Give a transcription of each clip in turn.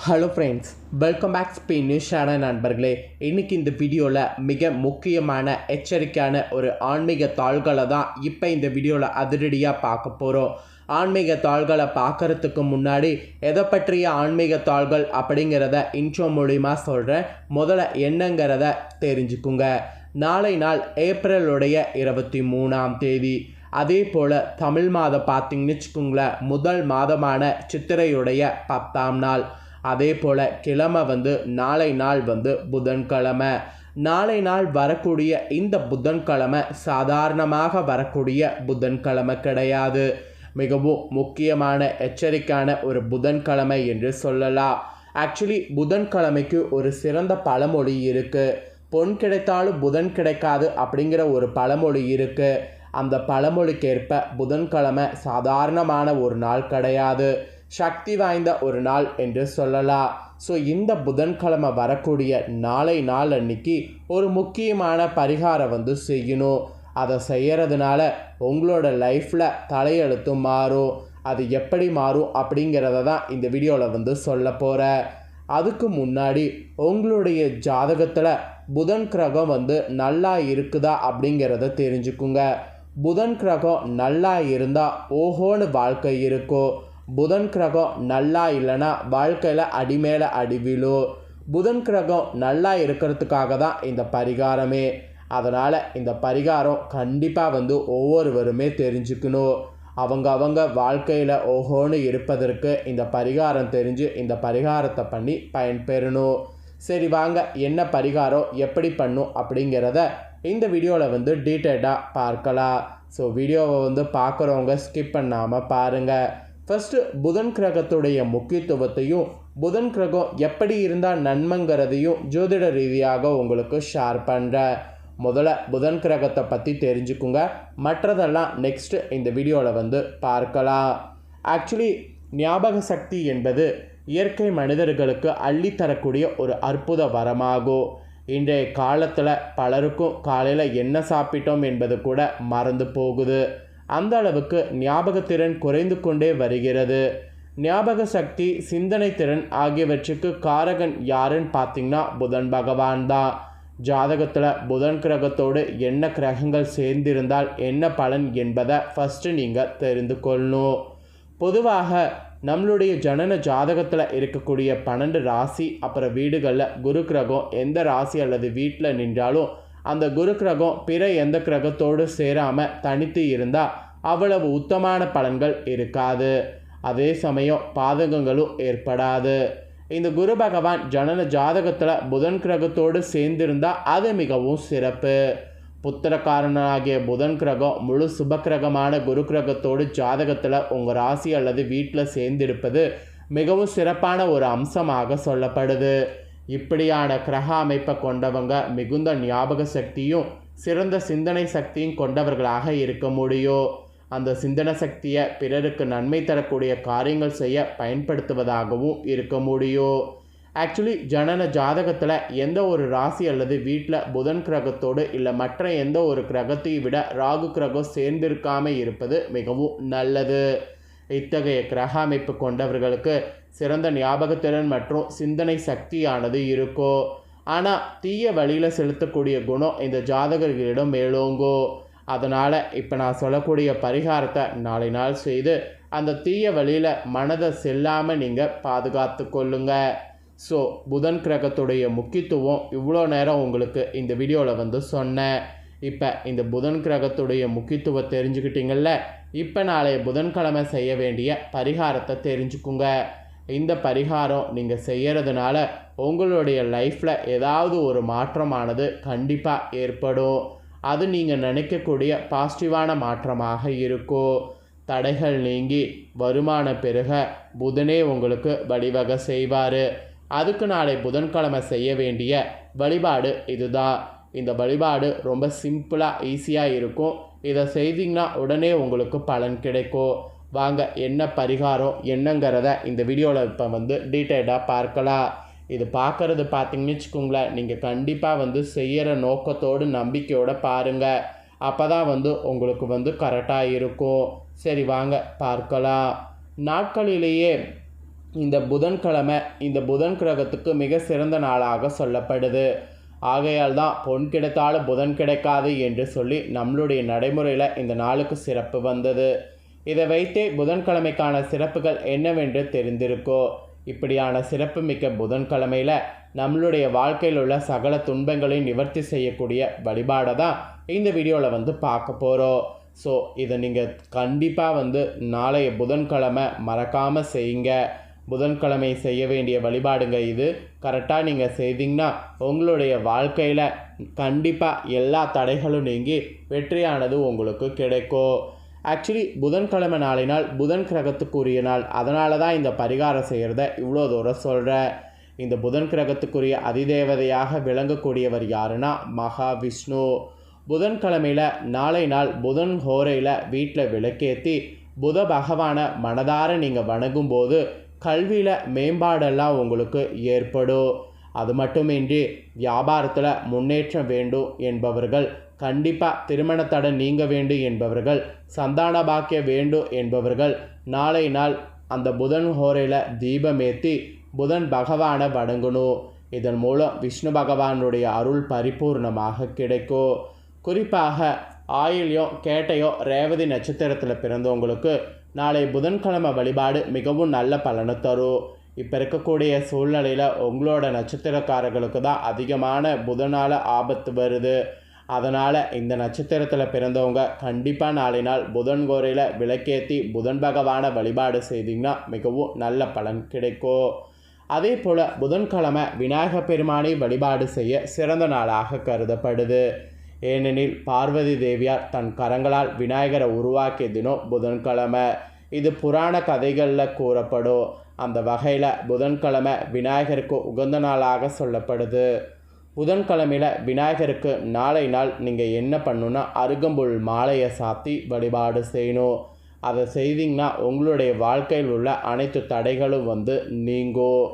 Hello friends welcome back Spain news channel நண்பர்களே. இன்றைக்கி இந்த வீடியோவில் மிக முக்கியமான எச்சரிக்கையான ஒரு ஆன்மீக தாள்களை தான் இப்போ இந்த வீடியோவில் அதிரடியாக பார்க்க போகிறோம் ஆன்மீக தாள்களை பார்க்கறதுக்கு முன்னாடி எதை பற்றிய ஆன்மீக தாள்கள் அப்படிங்கிறத இன்ட்ரோ மூலிமா சொல்கிறேன் முதல்ல என்னங்கிறத தெரிஞ்சுக்குங்க. நாளை நாள் ஏப்ரலுடைய இருபத்தி மூணாம் தேதி. அதே போல் தமிழ் மாதம் பார்த்திங்கன்னு வச்சுக்கோங்களேன் முதல் மாதமான சித்திரையுடைய பத்தாம் நாள். அதே போல் கிழமை வந்து நாளை நாள் வந்து புதன்கிழமை. நாளை நாள் வரக்கூடிய இந்த புதன்கிழமை சாதாரணமாக வரக்கூடிய புதன்கிழமை கிடையாது. மிகவும் முக்கியமான எச்சரிக்கையான ஒரு புதன்கிழமை என்று சொல்லலாம். ஆக்சுவலி புதன்கிழமைக்கு ஒரு சிறந்த பழமொழி இருக்குது பொன் கிடைத்தாலும் புதன் கிடைக்காது அப்படிங்கிற ஒரு பழமொழி இருக்குது அந்த பழமொழிக்கேற்ப புதன்கிழமை சாதாரணமான ஒரு நாள் கிடையாது. சக்தி வாய்ந்த ஒரு நாள் என்று சொல்லலாம். ஸோ இந்த புதன்கிழமை வரக்கூடிய நாளை நாள் அன்னைக்கு ஒரு முக்கியமான பரிகாரம் வந்து செய்யணும். அதை செய்கிறதுனால உங்களோட லைஃப்பில் தலையெழுத்து மாறும். அது எப்படி மாறும் அப்படிங்கிறத தான் இந்த வீடியோவில் வந்து சொல்ல போகிறேன் அதுக்கு முன்னாடி உங்களுடைய ஜாதகத்தில் புதன் கிரகம் வந்து நல்லா இருக்குதா அப்படிங்கிறத தெரிஞ்சுக்குங்க. புதன் கிரகம் நல்லா இருந்தால் ஓஹோன்னு வாழ்க்கை இருக்கும். புதன் கிரகம் நல்லா இல்லைன்னா வாழ்க்கையில் அடிமேல அடி புதன் கிரகம் நல்லா இருக்கிறதுக்காக தான் இந்த பரிகாரமே. அதனால் இந்த பரிகாரம் கண்டிப்பாக வந்து ஒவ்வொருவருமே தெரிஞ்சுக்கணும். அவங்க அவங்க வாழ்க்கையில் ஓஹோன்னு இருப்பதற்கு இந்த பரிகாரம் தெரிஞ்சு இந்த பரிகாரத்தை பண்ணி பயன்பெறணும். சரி வாங்க என்ன பரிகாரம் எப்படி பண்ணும் அப்படிங்கிறத இந்த வீடியோவில் வந்து டீட்டெயிலாக பார்க்கலாம். ஸோ வீடியோவை வந்து பார்க்குறவங்க ஸ்கிப் பண்ணாமல் பாருங்கள் ஃபஸ்ட்டு புதன் கிரகத்துடைய முக்கியத்துவத்தையும் புதன் கிரகம் எப்படி இருந்தால் நன்மைங்கிறதையும் ஜோதிட ரீதியாக உங்களுக்கு ஷேர் பண்ணுறேன் முதல்ல புதன் கிரகத்தை பற்றி தெரிஞ்சுக்குங்க. மற்றதெல்லாம் நெக்ஸ்ட்டு இந்த வீடியோவில் வந்து பார்க்கலாம். ஆக்சுவலி ஞாபக சக்தி என்பது இயற்கை மனிதர்களுக்கு அள்ளித்தரக்கூடிய ஒரு அற்புத வரமாகும். இன்றைய காலத்தில் பலருக்கும் காலையில் என்ன சாப்பிட்டோம் என்பது கூட மறந்து போகுது. அந்த அளவுக்கு ஞாபகத்திறன் குறைந்து கொண்டே வருகிறது. ஞாபக சக்தி சிந்தனை திறன் ஆகியவற்றுக்கு காரகன் யாருன்னு பார்த்தீங்கன்னா புதன் பகவான் தான். ஜாதகத்தில் புதன் கிரகத்தோடு என்ன கிரகங்கள் சேர்ந்திருந்தால் என்ன பலன் என்பதை ஃபஸ்ட்டு நீங்கள் தெரிந்து கொள்ளணும். பொதுவாக நம்மளுடைய ஜனன ஜாதகத்தில் இருக்கக்கூடிய பன்னெண்டு ராசி அப்புறம் வீடுகளில் குரு கிரகம் எந்த ராசி அல்லது வீட்டில் நின்றாலும் அந்த குரு கிரகம் பிற எந்த கிரகத்தோடு சேராமல் தனித்து இருந்தால் அவ்வளவு உத்தமான பலன்கள் இருக்காது. அதே சமயம் பாதகங்களும் ஏற்படாது. இந்த குரு பகவான் ஜனன ஜாதகத்தில் புதன் கிரகத்தோடு சேர்ந்திருந்தால் அது மிகவும் சிறப்பு. புத்திரக்காரனாகிய புதன் கிரகம் முழு சுபக்கிரகமான குரு கிரகத்தோடு ஜாதகத்தில் உங்கள் ராசி அல்லது வீட்டில் சேர்ந்திருப்பது மிகவும் சிறப்பான ஒரு அம்சமாக சொல்லப்படுது. இப்படியான கிரக அமைப்பை கொண்டவங்க மிகுந்த ஞாபக சக்தியும் சிறந்த சிந்தனை சக்தியும் கொண்டவர்களாக இருக்க முடியும் அந்த சிந்தனை சக்தியை பிறருக்கு நன்மை தரக்கூடிய காரியங்கள் செய்ய பயன்படுத்துவதாகவும் இருக்க முடியும் ஆக்சுவலி ஜனன ஜாதகத்தில் எந்த ஒரு ராசி அல்லது வீட்டில் புதன் கிரகத்தோடு இல்லை மற்ற எந்த ஒரு கிரகத்தையும் விட ராகு கிரகம் சேர்ந்திருக்காமல் இருப்பது மிகவும் நல்லது. இத்தகைய கிரக அமைப்பு கொண்டவர்களுக்கு சிறந்த ஞாபகத்திறன் மற்றும் சிந்தனை சக்தியானது இருக்கும் ஆனால் தீய வழியில் செலுத்தக்கூடிய குணம் இந்த ஜாதகர்களிடம் மேலோங்கோ. அதனால் இப்போ நான் சொல்லக்கூடிய பரிகாரத்தை நாளை நாள் செய்து அந்த தீய வழியில் மனதை செல்லாமல் நீங்கள் பாதுகாத்து கொள்ளுங்க. ஸோ புதன் கிரகத்துடைய முக்கியத்துவம் இவ்வளோ நேரம் உங்களுக்கு இந்த வீடியோவில் வந்து சொன்னேன். இப்போ இந்த புதன் கிரகத்துடைய முக்கியத்துவம் தெரிஞ்சுக்கிட்டீங்கள்ல இப்போ நாளைய புதன்கிழமை செய்ய வேண்டிய பரிகாரத்தை தெரிஞ்சுக்குங்க. இந்த பரிகாரம் நீங்கள் செய்கிறதுனால உங்களுடைய லைஃப்பில் ஏதாவது ஒரு மாற்றமானது கண்டிப்பாக ஏற்படும். அது நீங்கள் நினைக்கக்கூடிய பாசிட்டிவான மாற்றமாக இருக்கும். தடைகள் நீங்கி வருமானம் பெருக புதனே உங்களுக்கு வழிவகை செய்வார். அதுக்கு நாளை புதன்கிழமை செய்ய வேண்டிய வழிபாடு இதுதான். இந்த வழிபாடு ரொம்ப சிம்பிளாக ஈஸியாக இருக்கும். இதை செய்தீங்கன்னா உடனே உங்களுக்கு பலன் கிடைக்கும். வாங்க என்ன பரிகாரம் என்னங்கிறத இந்த வீடியோவில் இப்போ வந்து டீட்டெயிலாக பார்க்கலாம். இது பார்க்குறது பார்த்தீங்கன்னு வச்சுக்கோங்களேன் நீங்கள் கண்டிப்பாக வந்து செய்கிற நோக்கத்தோடு நம்பிக்கையோடு பாருங்கள் அப்போ தான் வந்து உங்களுக்கு வந்து கரெக்டாக இருக்கும். சரி வாங்க பார்க்கலாம். நாட்களிலேயே இந்த புதன்கிழமை இந்த புதன் கிரகத்துக்கு மிக சிறந்த நாளாக சொல்லப்படுது. ஆகையால் தான் பொன் கிடைத்தாலும் புதன் கிடைக்காது என்று சொல்லி நம்மளுடைய நடைமுறையில் இந்த நாளுக்கு சிறப்பு வந்தது. இதை வைத்தே புதன்கிழமைக்கான சிறப்புகள் என்னவென்று தெரிந்திருக்கோ? இப்படியான சிறப்புமிக்க புதன்கிழமையில் நம்மளுடைய வாழ்க்கையில் உள்ள சகல துன்பங்களையும் நிவர்த்தி செய்யக்கூடிய வழிபாடை தான் இந்த வீடியோவில் வந்து பார்க்க போகிறோம் ஸோ இதை நீங்கள் கண்டிப்பாக வந்து நாளைய புதன்கிழமை மறக்காமல் செய்யுங்க. புதன்கிழமை செய்ய வேண்டிய வழிபாடுங்க இது. கரெக்டாக நீங்கள் செய்தீங்கன்னா உங்களுடைய வாழ்க்கையில் கண்டிப்பாக எல்லா தடைகளும் நீங்கி வெற்றியானது உங்களுக்கு கிடைக்கும். ஆக்சுவலி புதன்கிழமை நாளினால் புதன் கிரகத்துக்குரிய நாள். அதனால தான் இந்த பரிகாரம் செய்கிறத இவ்வளோ தூரம் சொல்கிறேன் இந்த புதன் கிரகத்துக்குரிய அதிதேவதையாக விளங்கக்கூடியவர் யாருன்னா மகாவிஷ்ணு. புதன்கிழமையில் நாளை நாள் புதன் ஹோரையில் வீட்டில் விளக்கேற்றி புத பகவானை மனதார நீங்கள் வணங்கும்போது கல்வியில் மேம்பாடெல்லாம் உங்களுக்கு ஏற்படும். அது மட்டுமின்றி வியாபாரத்தில் முன்னேற்றம் வேண்டும் என்பவர்கள் கண்டிப்பாக திருமணத்தடை நீங்க வேண்டும் என்பவர்கள் சந்தான பாக்கிய வேண்டும் என்பவர்கள் நாளை நாள் அந்த புதன் ஹோரையில் தீபமேற்றி புதன் பகவானை வணங்கணும். இதன் மூலம் விஷ்ணு பகவானுடைய அருள் பரிபூர்ணமாக கிடைக்கும். குறிப்பாக ஆயில்யோ கேட்டையோ ரேவதி நட்சத்திரத்தில் பிறந்தவங்களுக்கு நாளை புதன்கிழமை வழிபாடு மிகவும் நல்ல பலனை தரும். இப்போ இருக்கக்கூடிய சூழ்நிலையில் உங்களோட நட்சத்திரக்காரர்களுக்கு தான் அதிகமான புதனால் ஆபத்து வருது. அதனால் இந்த நட்சத்திரத்தில் பிறந்தவங்க கண்டிப்பாக நாளை நாள் புதன் கோரையில் விளக்கேற்றி புதன் பகவானை வழிபாடு செய்தீங்கன்னா மிகவும் நல்ல பலன் கிடைக்கும். அதே போல் புதன்கிழமை விநாயகப் பெருமானை வழிபாடு செய்ய சிறந்த நாளாக கருதப்படுது. ஏனெனில் பார்வதி தேவியார் தன் கரங்களால் விநாயகரை உருவாக்கிய தினம் புதன்கிழமை. இது புராண கதைகளில் கூறப்படும். அந்த வகையில் புதன்கிழமை விநாயகருக்கு உகந்த நாளாக சொல்லப்படுது. புதன்கிழமையில் விநாயகருக்கு நாளை நாள் நீங்கள் என்ன பண்ணணுன்னா அருகம்புல் மாலையை சாத்தி வழிபாடு செய்யணும். அதை செய்தீங்கன்னா உங்களுடைய வாழ்க்கையில் உள்ள அனைத்து தடைகளும் வந்து நீங்கும்.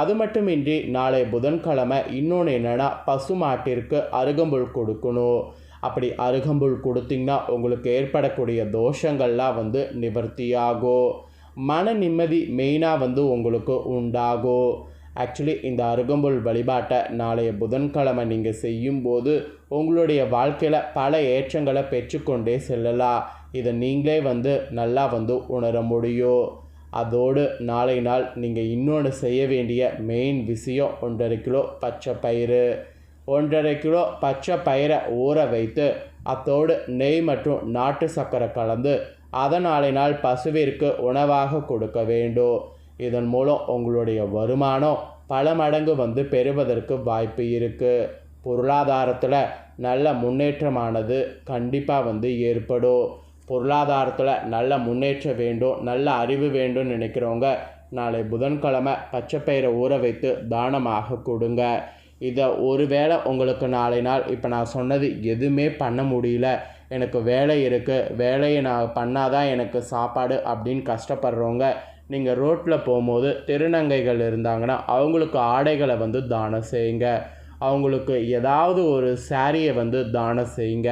அது மட்டுமின்றி நாளை புதன்கிழமை இன்னொன்று என்னென்னா பசுமாட்டிற்கு அருகம்புல் கொடுக்கணும். அப்படி அருகம்புல் கொடுத்தீங்கன்னா உங்களுக்கு ஏற்படக்கூடிய தோஷங்கள்லாம் வந்து நிவர்த்தியாகும். மன நிம்மதி மெயினாக வந்து உங்களுக்கு உண்டாகும். ஆக்சுவலி இந்த அருகம்புல் வழிபாட்டை நாளைய புதன்கிழமை நீங்கள் செய்யும்போது உங்களுடைய வாழ்க்கையில் பல ஏற்றங்களை பெற்றுக்கொண்டே செல்லலாம். இதை நீங்களே வந்து நல்லா வந்து உணர முடியும். அதோடு நாளை நாள் நீங்கள் இன்னொன்று செய்ய வேண்டிய மெயின் விஷயம் ஒன்றரை கிலோ பச்சை பயிறு. ஒன்றரை கிலோ பச்சை பயிரை ஊற வைத்து அத்தோடு நெய் மற்றும் நாட்டு சர்க்கரை கலந்து அதை நாள் பசுவிற்கு உணவாக கொடுக்க வேண்டும். இதன் மூலம் உங்களுடைய வருமானம் பல மடங்கு வந்து பெறுவதற்கு வாய்ப்பு இருக்குது பொருளாதாரத்தில் நல்ல முன்னேற்றமானது கண்டிப்பாக வந்து ஏற்படும். பொருளாதாரத்தில் நல்ல முன்னேற்றம் வேண்டும் நல்ல அறிவு வேண்டும் நினைக்கிறவங்க நாளை புதன்கிழமை பச்சைப்பயிரை ஊற வைத்து தானமாக கொடுங்க. இதை ஒருவேளை உங்களுக்கு நாளை நாள் இப்போ நான் சொன்னது எதுவுமே பண்ண முடியல. எனக்கு வேலை இருக்குது வேலையை நான் பண்ணாதான் எனக்கு சாப்பாடு அப்படின்னு கஷ்டப்படுறவங்க நீங்கள் ரோட்டில் போகும்போது திருநங்கைகள் இருந்தாங்கன்னா அவங்களுக்கு ஆடைகளை வந்து தானம் செய்யுங்க. அவங்களுக்கு ஏதாவது ஒரு சாரியை வந்து தானம் செய்யுங்க.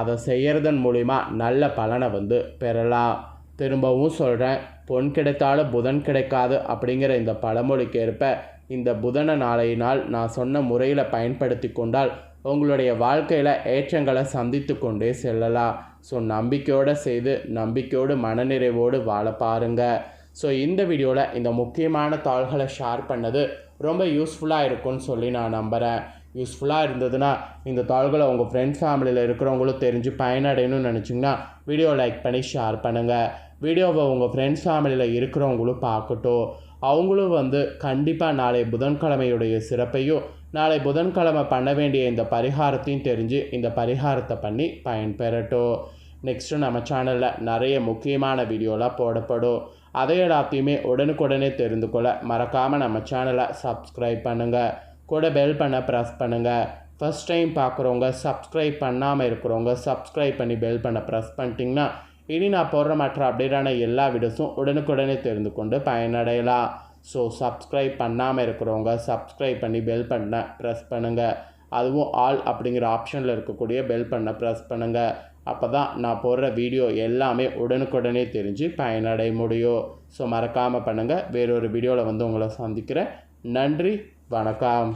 அதை செய்கிறதன் மூலிமா நல்ல பலனை வந்து பெறலாம். திரும்பவும் சொல்கிறேன் பொன் கிடைத்தாலும் புதன் கிடைக்காது அப்படிங்கிற இந்த பழமொழிக்கு ஏற்ப இந்த புதன நாளையினால் நான் சொன்ன முறையில் பயன்படுத்தி கொண்டால் உங்களுடைய வாழ்க்கையில் ஏற்றங்களை சந்தித்து கொண்டே செல்லலாம். ஸோ நம்பிக்கையோடு செய்து நம்பிக்கையோடு மனநிறைவோடு வாழ பாருங்கள் ஸோ இந்த வீடியோவில் இந்த முக்கியமான தாள்களை ஷேர் பண்ணது ரொம்ப யூஸ்ஃபுல்லாக இருக்கும்னு சொல்லி நான் நம்புகிறேன் யூஸ்ஃபுல்லாக இருந்ததுன்னா இந்த தாள்களை உங்கள் ஃப்ரெண்ட்ஸ் ஃபேமிலியில் இருக்கிறவங்களும் தெரிஞ்சு பயனடையணும்னு நினச்சிங்கன்னா வீடியோ லைக் பண்ணி ஷேர் பண்ணுங்கள் வீடியோவை உங்கள் ஃப்ரெண்ட்ஸ் ஃபேமிலியில் இருக்கிறவங்களும் பார்க்கட்டும். அவங்களும் வந்து கண்டிப்பாக நாளை புதன்கிழமையுடைய சிறப்பையும் நாளை புதன்கிழமை பண்ண வேண்டிய இந்த பரிகாரத்தையும் தெரிஞ்சு இந்த பரிகாரத்தை பண்ணி பயன்பெறட்டும். நெக்ஸ்ட்டு நம்ம சேனலில் நிறைய முக்கியமான வீடியோலாம் போடப்படும். அதை எல்லாத்தையுமே உடனுக்குடனே தெரிந்து கொள்ள மறக்காமல் நம்ம சேனலை சப்ஸ்கிரைப் பண்ணுங்கள் கூட பெல் பண்ண ப்ரெஸ் பண்ணுங்கள் ஃபஸ்ட் டைம் பார்க்குறவங்க சப்ஸ்கிரைப் பண்ணாமல் இருக்கிறவங்க சப்ஸ்கிரைப் பண்ணி பெல் பண்ண ப்ரெஸ் பண்ணிட்டிங்கன்னா இனி நான் போடுற மற்ற அப்டேட்டான எல்லா வீடியோஸும் உடனுக்குடனே தெரிந்து கொண்டு பயனடையலாம். ஸோ சப்ஸ்கிரைப் பண்ணாமல் இருக்கிறவங்க சப்ஸ்கிரைப் பண்ணி பெல் பண்ண ப்ரெஸ் பண்ணுங்கள் அதுவும் ஆல் அப்படிங்கிற ஆப்ஷனில் இருக்கக்கூடிய பெல் பண்ண ப்ரெஸ் பண்ணுங்கள் அப்போ தான் நான் போடுற வீடியோ எல்லாமே உடனுக்குடனே தெரிஞ்சு பயனடைய முடியும். ஸோ மறக்காமல் பண்ணுங்கள் வேறொரு வீடியோவில் வந்து உங்களை சந்திக்கிறேன். நன்றி. வணக்கம்.